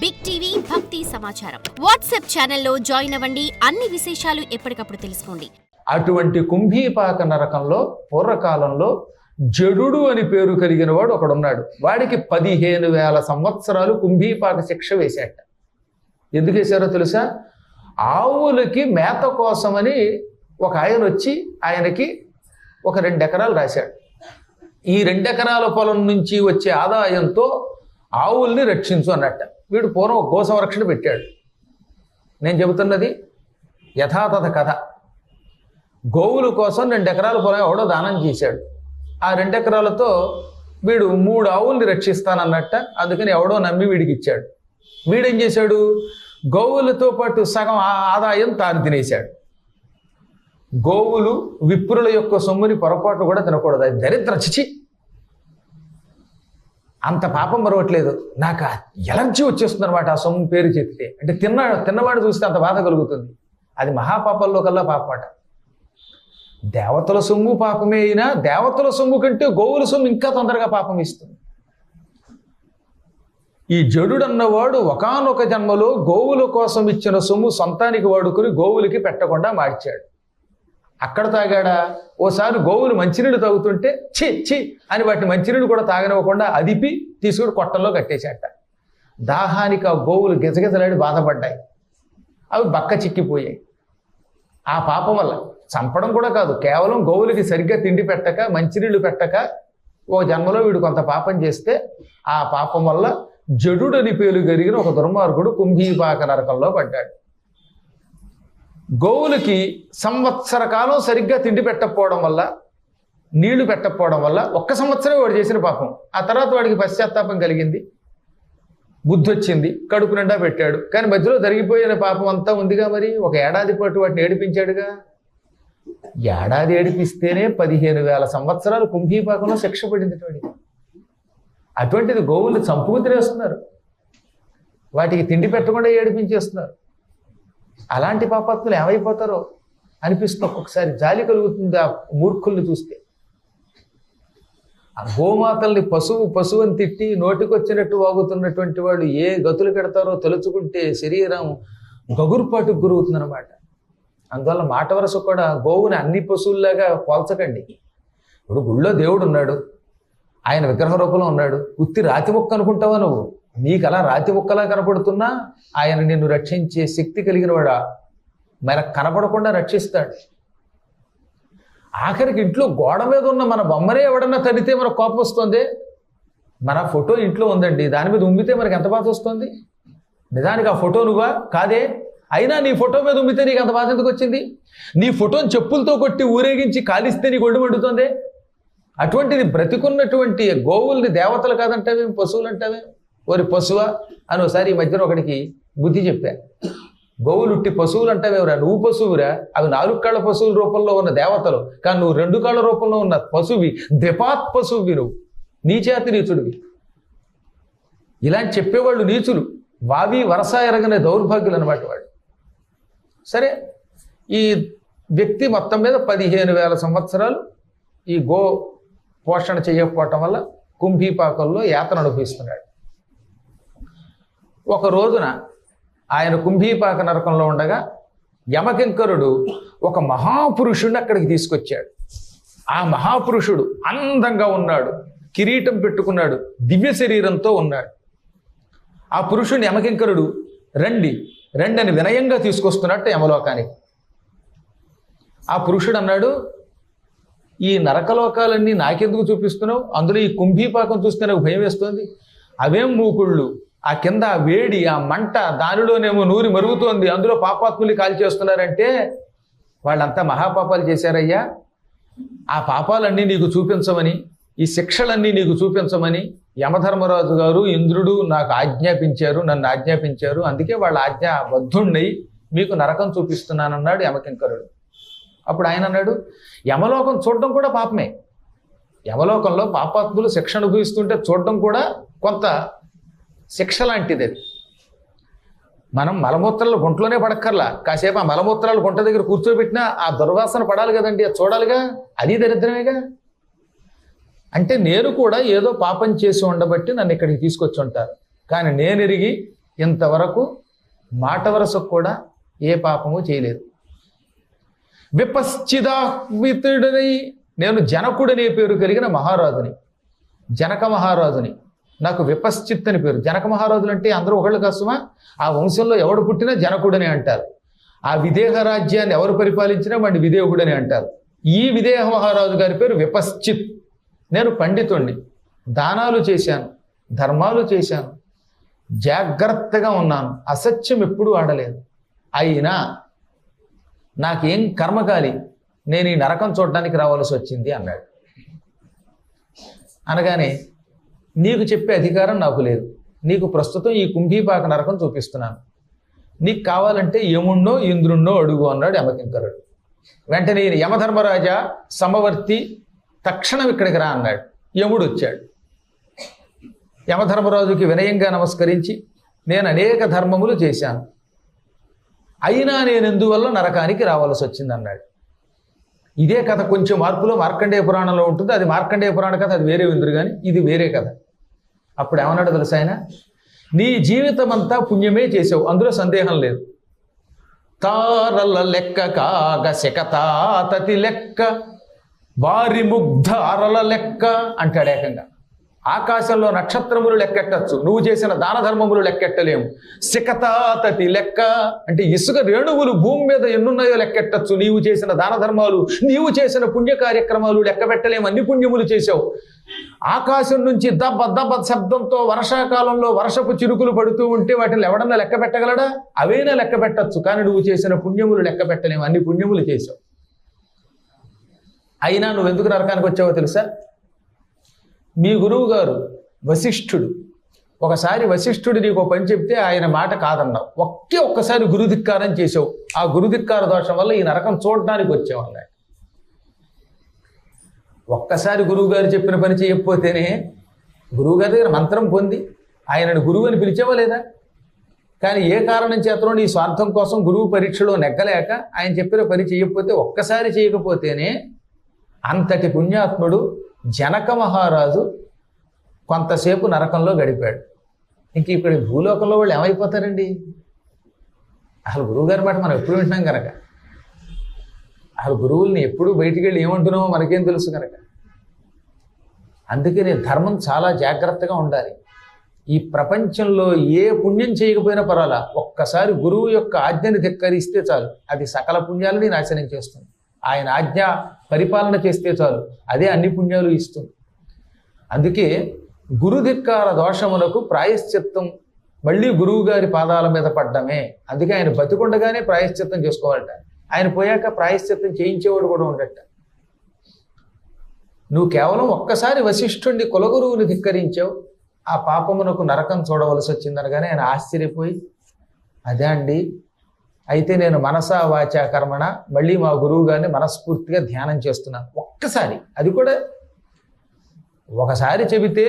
Big TV భక్తి సమాచారం WhatsApp ఛానల్లో జాయిన్ అవ్వండి. అన్ని విశేషాలు ఎప్పటికప్పుడు తెలుసుకోండి. అటువంటి కుంభీపాక నరకంలో పూర్వకాలంలో జడుడు అని పేరు కలిగిన వాడు ఒకడున్నాడు. వాడికి పదిహేను వేల సంవత్సరాలు కుంభీపాక శిక్ష వేశాట. ఎందుకు వేశారో తెలుసా? ఆవులకి మేత కోసమని ఒక ఆయన వచ్చి ఆయనకి ఒక రెండు ఎకరాలు రాశాడు. ఈ రెండు ఎకరాల పొలం నుంచి వచ్చే ఆదాయంతో ఆవుల్ని రక్షించు అన్నట్ట. వీడు పూర్వం ఒక గో సంరక్షణ పెట్టాడు. నేను చెబుతున్నది యథాతథ కథ. గోవుల కోసం రెండు ఎకరాల పొలం ఎవడో దానం చేశాడు. ఆ రెండు ఎకరాలతో వీడు మూడు ఆవుల్ని రక్షిస్తానన్నట్ట. అందుకని ఎవడో నమ్మి వీడికి ఇచ్చాడు. వీడేం చేశాడు? గోవులతో పాటు సగం ఆ ఆదాయం తాను తినేశాడు. గోవులు విప్రుల యొక్క సొమ్ముని పొరపాటు కూడా తినకూడదు. అది దరిద్ర చిచి. అంత పాపం మరవట్లేదు. నాకు ఎలర్జీ వచ్చేస్తుంది అనమాట ఆ సొమ్ము పేరు చెప్తే. అంటే తిన్న తిన్నవాడు చూస్తే అంత బాధ కలుగుతుంది. అది మహాపాపంలో కల్లా పాపమాట దేవతల సొమ్ము పాపమే అయినా దేవతల సొమ్ము కంటే గోవుల సొమ్ము ఇంకా తొందరగా పాపం ఇస్తుంది. ఈ జడుడు అన్నవాడు ఒకానొక జన్మలో గోవుల కోసం ఇచ్చిన సొమ్ము సొంతానికి వాడుకుని గోవులకి పెట్టకుండా మార్చాడు. అక్కడ తాగాడా? ఓసారి గోవులు మంచినీళ్ళు తాగుతుంటే ఛీ ఛీ అని వాటిని మంచినీళ్ళు కూడా తాగనివ్వకుండా అదిపి తీసుకుని కొట్టంలో కట్టేశాట దాహానికి ఆ గోవులు గిజగిజలాడి బాధపడ్డాయి. అవి బక్క చిక్కిపోయాయి. ఆ పాపం వల్ల చంపడం కూడా కాదు కేవలం గోవులకి సరిగ్గా తిండి పెట్టక మంచినీళ్ళు పెట్టక ఓ జన్మలో వీడు కొంత పాపం చేస్తే ఆ పాపం వల్ల జడుడని పేలు జరిగిన ఒక దుర్మార్గుడు కుంభీపాక నరకంలో పడ్డాడు. గోవులకి సంవత్సర కాలం సరిగ్గా తిండి పెట్టకపోవడం వల్ల నీళ్ళు పెట్టకపోవడం వల్ల ఒక్క సంవత్సరం వాడు చేసిన పాపం. ఆ తర్వాత వాడికి పశ్చాత్తాపం కలిగింది. బుద్ధి వచ్చింది. కడుపు నిండా పెట్టాడు. కానీ మధ్యలో జరిగిపోయిన పాపం అంతా ఉందిగా మరి. ఒక ఏడాది పాటు వాటిని ఏడిపించాడుగా. ఏడాది ఏడిపిస్తేనే పదిహేను వేల సంవత్సరాలు కుంభీపాకంలో శిక్ష పడింది వాడికి. అటువంటిది గోవులు చంపుకు తినేస్తున్నారు. వాటికి తిండి పెట్టకుండా ఏడిపించేస్తున్నారు. అలాంటి పాపాత్ములు ఏమైపోతారో అనిపిస్తుంది ఒక్కొక్కసారి జాలి కలుగుతుంది ఆ మూర్ఖుల్ని చూస్తే. ఆ గోమాతల్ని పశువు పశువు అని తిట్టి నోటికొచ్చినట్టు వాగుతున్నటువంటి వాళ్ళు ఏ గతులు పెడతారో తలుచుకుంటే శరీరం గగురుపాటుకు గురవుతుందన్నమాట. అందువల్ల మాట వరస కూడా గోవుని అన్ని పశువుల్లాగా పోల్చకండి. ఇప్పుడు గుళ్ళో దేవుడు ఉన్నాడు ఆయన విగ్రహ రూపంలో ఉన్నాడు. ఉత్తి రాతి ముక్క అనుకుంటావా నువ్వు? నీకు అలా రాతి ఒక్కలా కనపడుతున్నా ఆయన నిన్ను రక్షించే శక్తి కలిగిన వాడా? కనపడకుండా రక్షిస్తాడు. ఆఖరికి ఇంట్లో గోడ మీద ఉన్న మన బొమ్మనే ఎవడన్నా తడితే మనకు కోపం వస్తుంది? మన ఫోటో ఇంట్లో ఉందండి దాని మీద ఉమ్మితే మనకి ఎంత బాధ వస్తుంది? నిజానికి ఆ ఫోటో నువ్వా? కాదే. అయినా నీ ఫోటో మీద ఉమ్మితే నీకు అంత బాధ ఎందుకు వచ్చింది? నీ ఫోటోని చెప్పులతో కొట్టి ఊరేగించి కాలిస్తే నీకు ఒళ్ళు మండుతుంది? అటువంటిది బ్రతికున్నటువంటి గోవుల్ని దేవతలు కాదంటావేం? పశువులు అంటావేం ఓరి పశువా అని ఒకసారి ఈ మధ్యన ఒకడికి బుద్ధి చెప్పా. గోవులుట్టి పశువులు అంటావేవరా? నువ్వు పశువురా? అవి నాలుగు కాళ్ళ పశువుల రూపంలో ఉన్న దేవతలు. కానీ నువ్వు రెండు కాళ్ళ రూపంలో ఉన్న పశువి ద్విపాత్ పశువువి నువ్వు. నీచేతి నీచుడివి. ఇలా చెప్పేవాళ్ళు నీచులు. వావి వరస ఎరగనే దౌర్భాగ్యులు అనమాట వాళ్ళు. సరే ఈ వ్యక్తి మొత్తం మీద పదిహేను వేల సంవత్సరాలు ఈ గో పోషణ చేయకపోవటం వల్ల కుంభీపాకంలో యాతన అనుభవిస్తున్నాడు. ఒక రోజున ఆయన కుంభీపాక నరకంలో ఉండగా యమకింకరుడు ఒక మహాపురుషుడిని అక్కడికి తీసుకొచ్చాడు. ఆ మహాపురుషుడు అందంగా ఉన్నాడు కిరీటం పెట్టుకున్నాడు దివ్య శరీరంతో ఉన్నాడు. ఆ పురుషుడిని యమకింకరుడు రండి రండి అని వినయంగా తీసుకొస్తున్నట్టు యమలోకానికి. ఆ పురుషుడు అన్నాడు ఈ నరకలోకాలన్నీ నాకెందుకు చూపిస్తున్నావు? అందులో ఈ కుంభీపాకం చూస్తే నాకు భయం వేస్తుంది. అవేం మూకుళ్ళు? ఆ కింద ఆ వేడి ఆ మంట దానిలోనేమో నూరి మరుగుతోంది. అందులో పాపాత్ములు కాల్చేస్తున్నారంటే వాళ్ళంతా మహాపాపాలు చేశారయ్యా. ఆ పాపాలన్నీ నీకు చూపించమని ఈ శిక్షలన్నీ నీకు చూపించమని యమధర్మరాజు గారు ఇంద్రుడు నాకు ఆజ్ఞాపించారు నన్ను ఆజ్ఞాపించారు. అందుకే వాళ్ళ ఆజ్ఞ బద్ధుణ్ణి మీకు నరకం చూపిస్తున్నానన్నాడు యమకింకరుడు. అప్పుడు ఆయన అన్నాడు యమలోకం చూడడం కూడా పాపమే. యమలోకంలో పాపాత్ములు శిక్ష అనుభవిస్తుంటే చూడడం కూడా కొంత శిక్ష లాంటిది. అది మనం మలమూత్రాలు గుంట్లోనే పడక్కర్లా. కాసేపు ఆ మలమూత్రాలు గుంట దగ్గర కూర్చోబెట్టినా ఆ దుర్వాసన పడాలి కదండి అది చూడాలిగా? అది దరిద్రమేగా? అంటే నేను కూడా ఏదో పాపం చేసి ఉండబట్టి నన్ను ఇక్కడికి తీసుకొచ్చి ఉంటారు. కానీ నేను ఎరిగి ఇంతవరకు మాట వరసకు కూడా ఏ పాపము చేయలేదు. విపశ్చిదాహ్వితుడనై నేను జనకుడనే పేరు కలిగిన మహారాజుని జనక మహారాజుని. నాకు విపశ్చిత్ అని పేరు. జనక మహారాజులు అంటే అందరూ ఒకళ్ళు కష్టమా ఆ వంశంలో ఎవడు పుట్టినా జనకుడని అంటారు. ఆ విదేహ రాజ్యాన్ని ఎవరు పరిపాలించినా వాడిని విదేహుడని అంటారు. ఈ విదేహ మహారాజు గారి పేరు విపశ్చిత్. నేను పండితుణ్ణి. దానాలు చేశాను. ధర్మాలు చేశాను. జాగ్రత్తగా ఉన్నాను. అసత్యం ఎప్పుడూ ఆడలేదు. అయినా నాకేం కర్మకాలి నేను ఈ నరకం చూడడానికి రావాల్సి వచ్చింది అన్నాడు. అనగానే నీకు చెప్పే అధికారం నాకు లేదు. నీకు ప్రస్తుతం ఈ కుంభీపాక నరకం చూపిస్తున్నాను. నీకు కావాలంటే యముణ్ణో ఇంద్రుణ్ణో అడుగు అన్నాడు యమకింకరుడు. వెంటనే ఈయన యమధర్మరాజా సమవర్తి తక్షణం ఇక్కడికి రా అన్నాడు. యముడు వచ్చాడు. యమధర్మరాజుకి వినయంగా నమస్కరించి నేను అనేక ధర్మములు చేశాను. అయినా నేను ఎందువల్ల నరకానికి రావాల్సి వచ్చింది? అన్నాడు. ఇదే కథ కొంచెం మార్పులో మార్కండేయ పురాణంలో ఉంటుంది. అది మార్కండేయ పురాణ కథ అది వేరే ఉంది కానీ ఇది వేరే కథ. అప్పుడు ఏమన్నాడు తెలుసు ఆయన? నీ జీవితం అంతా పుణ్యమే చేసావు అందులో సందేహం లేదు. తారల లెక్క కాగ శకతాతతి లెక్క వారి ముగ్ధ అరల లెక్క అంటాడు ఏకంగా. ఆకాశంలో నక్షత్రములు లెక్కెట్టచ్చు. నువ్వు చేసిన దాన ధర్మములు లెక్కెట్టలేము. శిఖతాతతి లెక్క. అంటే ఇసుక రేణువులు భూమి మీద ఎన్నున్నాయో లెక్కెట్టచ్చు. నీవు చేసిన దాన ధర్మాలు నీవు చేసిన పుణ్య కార్యక్రమాలు లెక్క పెట్టలేము. అన్ని పుణ్యములు చేశావు. ఆకాశం నుంచి దబ్బ దబ్బ శబ్దంతో వర్షాకాలంలో వర్షపు చిరుకులు పడుతూ ఉంటే వాటిని ఎవడన్నా లెక్క పెట్టగలడా? అవైనా లెక్క పెట్టచ్చు. కానీ నువ్వు చేసిన పుణ్యములు లెక్క పెట్టలేము. అన్ని పుణ్యములు చేశావు. అయినా నువ్వు ఎందుకు నరకానికి వచ్చావో తెలుసా? మీ గురువు గారు వశిష్ఠుడు. ఒకసారి వశిష్ఠుడు నీకు పని చెప్తే ఆయన మాట కాదన్నావు. ఒకే ఒక్కసారి గురుధిక్కారం చేసావు. ఆ గురుధిక్కార దోషం వల్ల ఈ నరకం చూడడానికి వచ్చేవాళ్ళ ఒక్కసారి గురువు గారు చెప్పిన పని చేయకపోతేనే గురువు గారి దగ్గర మంత్రం పొంది ఆయనను గురువు అని పిలిచేవా లేదా? కానీ ఏ కారణం చేతనో నీ స్వార్థం కోసం గురువు పరీక్షలో నెగ్గలేక ఆయన చెప్పిన పని చేయకపోతే ఒక్కసారి చేయకపోతేనే అంతటి పుణ్యాత్ముడు జనక మహారాజు కొంతసేపు నరకంలో గడిపాడు. ఇంక ఇప్పుడు భూలోకంలో వాళ్ళు ఏమైపోతారండి? అసలు గురువుగారి మాట మనం ఎప్పుడు వింటున్నాం కనుక అసలు గురువుల్ని ఎప్పుడు బయటికి వెళ్ళి ఏమంటున్నామో మనకేం తెలుసు కనుక అందుకని ధర్మం చాలా జాగ్రత్తగా ఉండాలి. ఈ ప్రపంచంలో ఏ పుణ్యం చేయకపోయినా పర్వాలా ఒక్కసారి గురువు యొక్క ఆజ్ఞని ధిక్కరిస్తే చాలు. అది సకల పుణ్యాలని నాశనం చేస్తుంది. ఆయన ఆజ్ఞ పరిపాలన చేస్తే చాలు. అదే అన్ని పుణ్యాలు ఇస్తుంది. అందుకే గురుధిక్కార దోషములకు ప్రాయశ్చిత్తం మళ్ళీ గురువు గారి పాదాల మీద పడ్డమే. అందుకే ఆయన బతికుండగానే ప్రాయశ్చిత్తం చేసుకోవాలట. ఆయన పోయాక ప్రాయశ్చిత్తం చేయించేవాడు కూడా ఉండట. నువ్వు కేవలం ఒక్కసారి వశిష్ఠుడిని కులగురువుని ధిక్కరించావు. ఆ పాపమునకు నరకం చూడవలసి వచ్చిందనగానే ఆయన ఆశ్చర్యపోయి అదే అండి అయితే నేను మనసా వాచా కర్మణ మళ్ళీ మా గురువు గారిని మనస్ఫూర్తిగా ధ్యానం చేస్తున్నాను. ఒక్కసారి అది కూడా ఒకసారి చెబితే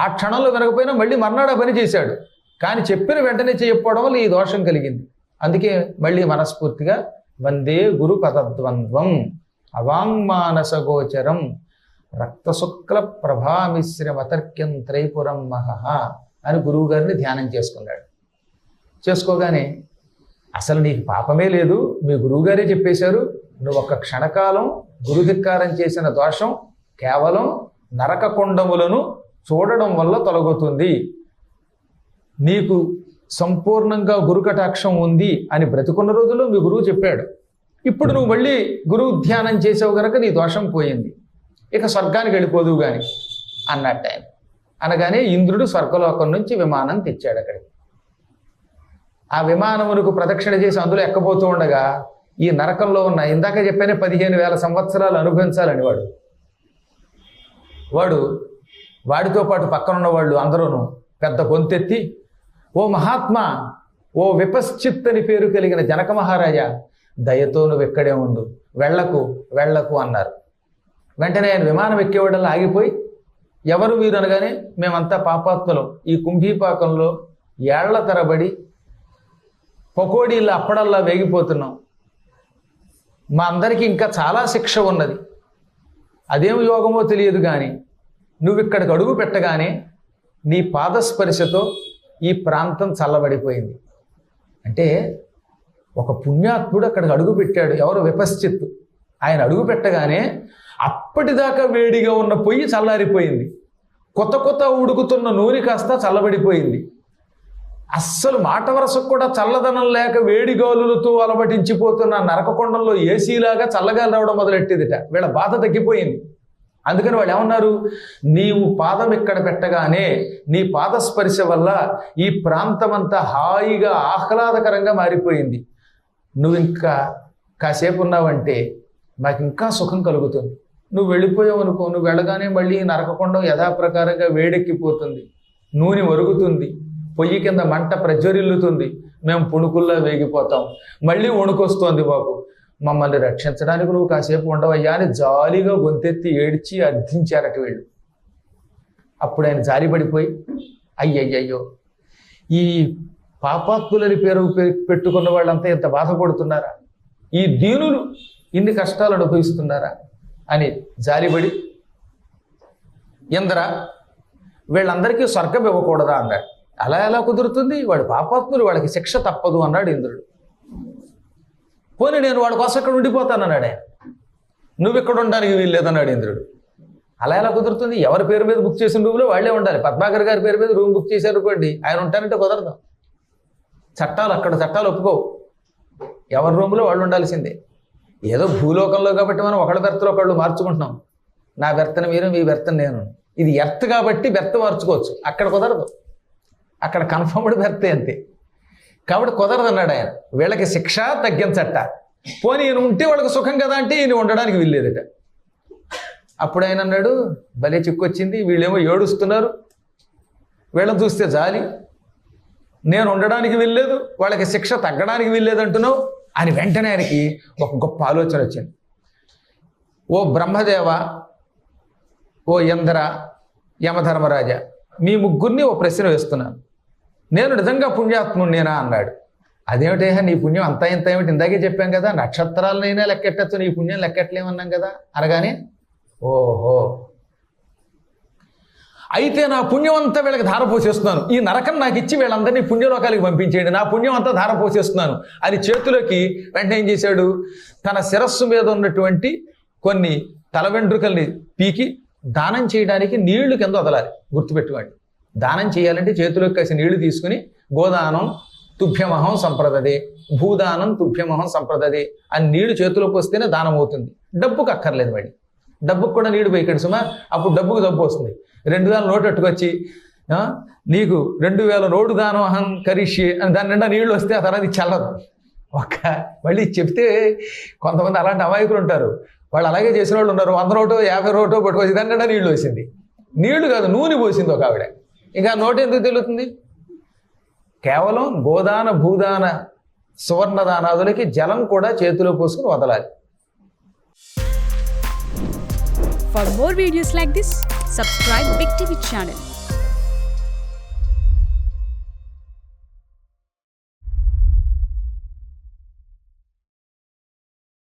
ఆ క్షణంలో వినకపోయినా మళ్ళీ మర్నాడు పని చేశాడు. కానీ చెప్పిన వెంటనే చేయకపోవడం వల్ల ఈ దోషం కలిగింది. అందుకే మళ్ళీ మనస్ఫూర్తిగా వందే గురు పదద్వంద్వం అవాంగ్మానసగోచరం రక్తశుక్ల ప్రభామిశ్రమతర్క్యం త్రైపురం మహః అని గురువుగారిని ధ్యానం చేసుకున్నాడు. చేసుకోగానే అసలు నీకు పాపమే లేదు. మీ గురువుగారే చెప్పేశారు నువ్వు ఒక్క క్షణకాలం గురుధిక్కారం చేసిన దోషం కేవలం నరకకుండములను చూడడం వల్ల తొలగుతుంది. నీకు సంపూర్ణంగా గురుకటాక్షం ఉంది అని బ్రతుకున్న రోజుల్లో మీ గురువు చెప్పాడు. ఇప్పుడు నువ్వు మళ్ళీ గురువు ధ్యానం చేసావు గనక నీ దోషం పోయింది. ఇక స్వర్గానికి వెళ్ళిపోదువు కానీ అన్నట్టు ఆయన. అనగానే ఇంద్రుడు స్వర్గలోకం నుంచి విమానం తెచ్చాడు అక్కడికి. ఆ విమానమునకు ప్రదక్షిణ చేసి అందులో ఎక్కబోతూ ఉండగా ఈ నరకంలో ఉన్న ఇందాక చెప్పానే పదిహేను వేల సంవత్సరాలు అనుభవించాలని వాడు. వాడు వాడితో పాటు పక్కనున్న వాళ్ళు అందరూను పెద్ద గొంతెత్తి ఓ మహాత్మా ఓ విపశ్చిత్ అని పేరు కలిగిన జనక మహారాజా దయతో నువ్వు ఇక్కడే ఉండు వెళ్ళకు వెళ్ళకు అన్నారు. వెంటనే ఆయన విమానం ఎక్కేవాడల్లా ఆగిపోయి ఎవరు మీరు అనగానే మేమంతా పాపాత్మలం. ఈ కుంభీపాకంలో ఏళ్ళ తరబడి పకోడీలు అప్పడల్లా వేగిపోతున్నాం. మా అందరికీ ఇంకా చాలా శిక్ష ఉన్నది. అదేం యోగమో తెలియదు కానీ నువ్వు ఇక్కడికి అడుగు పెట్టగానే నీ పాదస్పర్శతో ఈ ప్రాంతం చల్లబడిపోయింది. అంటే ఒక పుణ్యాత్ముడు అక్కడికి అడుగు పెట్టాడు. ఎవరు విపశ్చిత్తు ఆయన అడుగు పెట్టగానే అప్పటిదాకా వేడిగా ఉన్న పొయ్యి చల్లారిపోయింది. కొత్త కొత్త ఉడుకుతున్న నూనె కాస్త చల్లబడిపోయింది. అస్సలు మాట వరసకు కూడా చల్లదనం లేక వేడి గాలులతో అలవటించిపోతున్న నరకకొండంలో ఏసీలాగా చల్లగాలి రావడం మొదలెట్టేదిట. వీళ్ళ బాధ తగ్గిపోయింది. అందుకని వాళ్ళు ఏమన్నారు? నీవు పాదం ఇక్కడ పెట్టగానే నీ పాదస్పర్శ వల్ల ఈ ప్రాంతమంతా హాయిగా ఆహ్లాదకరంగా మారిపోయింది. నువ్వు ఇంకా కాసేపు ఉన్నావంటే నాకు ఇంకా సుఖం కలుగుతుంది. నువ్వు వెళ్ళిపోయావు అనుకో నువ్వు వెళ్ళగానే మళ్ళీ ఈ నరకకొండం యథాప్రకారంగా వేడెక్కిపోతుంది. నూనె మరుగుతుంది. పొయ్యి కింద మంట ప్రజ్వరిల్లుతుంది. మేము పుణుకుల్లో వేగిపోతాం. మళ్ళీ వణుకొస్తోంది బాబు. మమ్మల్ని రక్షించడానికి నువ్వు కాసేపు ఉండవయ్యా అని జాలిగా గొంతెత్తి ఏడ్చి అర్థించారట వీళ్ళు. అప్పుడు ఆయన జాలి పడిపోయి అయ్యయ్యయ్యో ఈ పాపాత్ములని పేరు పె- పెట్టుకున్న వాళ్ళంతా ఇంత బాధపడుతున్నారా? ఈ దీనులు ఇన్ని కష్టాలు అనుభవిస్తున్నారా? అని జాలిపడి ఇంద్ర వీళ్ళందరికీ స్వర్గం ఇవ్వకూడదా? అన్నాడు. అలా ఎలా కుదురుతుంది? వాడు పాపాత్ములు వాళ్ళకి శిక్ష తప్పదు అన్నాడు ఇంద్రుడు. పోనీ నేను వాడి కోసం ఇక్కడ ఉండిపోతాను అన్నాడు ఆయన. నువ్వు ఇక్కడ ఉండడానికి వీల్లేదన్నాడు ఇంద్రుడు. అలా ఎలా కుదురుతుంది? ఎవరి పేరు మీద బుక్ చేసిన రూమ్లో వాళ్ళే ఉండాలి. పద్మాకర్ గారి పేరు మీద రూమ్ బుక్ చేశారు అనుకోండి ఆయన ఉంటానంటే కుదరదు. చట్టాలు అక్కడ చట్టాలు ఒప్పుకోవు. ఎవరి రూమ్లో వాళ్ళు ఉండాల్సిందే. ఏదో భూలోకంలో కాబట్టి మనం ఒకళ్ళ బెర్తలో ఒకళ్ళు మార్చుకుంటున్నాం. నా బెర్తను మీరు మీ బెర్తను నేను. ఇది ఎర్త్ కాబట్టి బెర్త్ మార్చుకోవచ్చు. అక్కడ కుదరదు. అక్కడ కన్ఫర్మ్డ్ బెర్తే అంతే. కాబట్టి కుదరదు అన్నాడు ఆయన. వీళ్ళకి శిక్ష తగ్గించట. పోనీ ఈయన ఉంటే వాళ్ళకి సుఖం కదా అంటే ఈయన ఉండడానికి వీల్లేదట. అప్పుడు ఆయన అన్నాడు భలే చిక్కొచ్చింది వీళ్ళేమో ఏడుస్తున్నారు. వీళ్ళని చూస్తే జాలి. నేను ఉండడానికి వెళ్ళలేదు వాళ్ళకి శిక్ష తగ్గడానికి వెళ్ళలేదు అంటున్నావు అని వెంటనే ఆయనకి ఒక గొప్ప ఆలోచన వచ్చింది. ఓ బ్రహ్మదేవ ఓ ఇంద్ర యమధర్మరాజ మీ ముగ్గురిని ఓ ప్రశ్న వేస్తున్నాను. నేను నిజంగా పుణ్యాత్ముడినేనా అన్నాడు. అదేమిటే నీ పుణ్యం అంతా ఇంత ఏమిటి? ఇందాకే చెప్పాం కదా నక్షత్రాలనైనా లెక్కెట్టచ్చు నీ పుణ్యం లెక్కట్లేమన్నాం కదా అనగానే ఓహో. అయితే నా పుణ్యం అంతా వీళ్ళకి ధార పోసేస్తున్నాను. ఈ నరకం నాకు ఇచ్చి వీళ్ళందరినీ పుణ్యలోకాలకి పంపించేయండి. నా పుణ్యం అంతా ధారపోసేస్తున్నాను అని చేతిలోకి వెంటనే ఏం చేశాడు? తన శిరస్సు మీద ఉన్నటువంటి కొన్ని తల వెంట్రుకల్ని పీకి దానం చేయడానికి నీళ్ళు కింద వదలాలి. గుర్తుపెట్టుకోండి. దానం చేయాలంటే చేతిలోకి కాసి నీళ్ళు తీసుకుని గోదానం తుభ్యమహం సంప్రదదే భూదానం తుభ్యమహం సంప్రదదే అని నీళ్ళు చేతిలోకి వస్తేనే దానం అవుతుంది. డబ్బుకు అక్కర్లేదు వాడి. డబ్బుకు కూడా నీడు పోయికాడు సుమా అప్పుడు డబ్బుకు డబ్బు వస్తుంది. రెండు వేల నోటు అట్టుకొచ్చి నీకు రెండు వేల నోటు దానం అహం కరిష్యే అని దాని నిండా నీళ్ళు వస్తే ఆ తర్వాత చల్లదు. ఒక్క మళ్ళీ చెప్తే కొంతమంది అలాంటి అమాయకులు ఉంటారు. వాళ్ళు అలాగే చేసిన వాళ్ళు ఉన్నారు. వంద నోటో యాభై నోటో పట్టుకొచ్చి దాని నిండా నీళ్ళు వచ్చింది నీళ్ళు కాదు నూనె పోసింది ఒక ఆవిడ. ఇంకా నోటి ఎందుకు తెలుతుంది? కేవలం గోదాన భూదాన సువర్ణదానాదులకి జలం కూడా చేతిలో పోసుకుని వదలాలి. For more videos like this subscribe big TV channel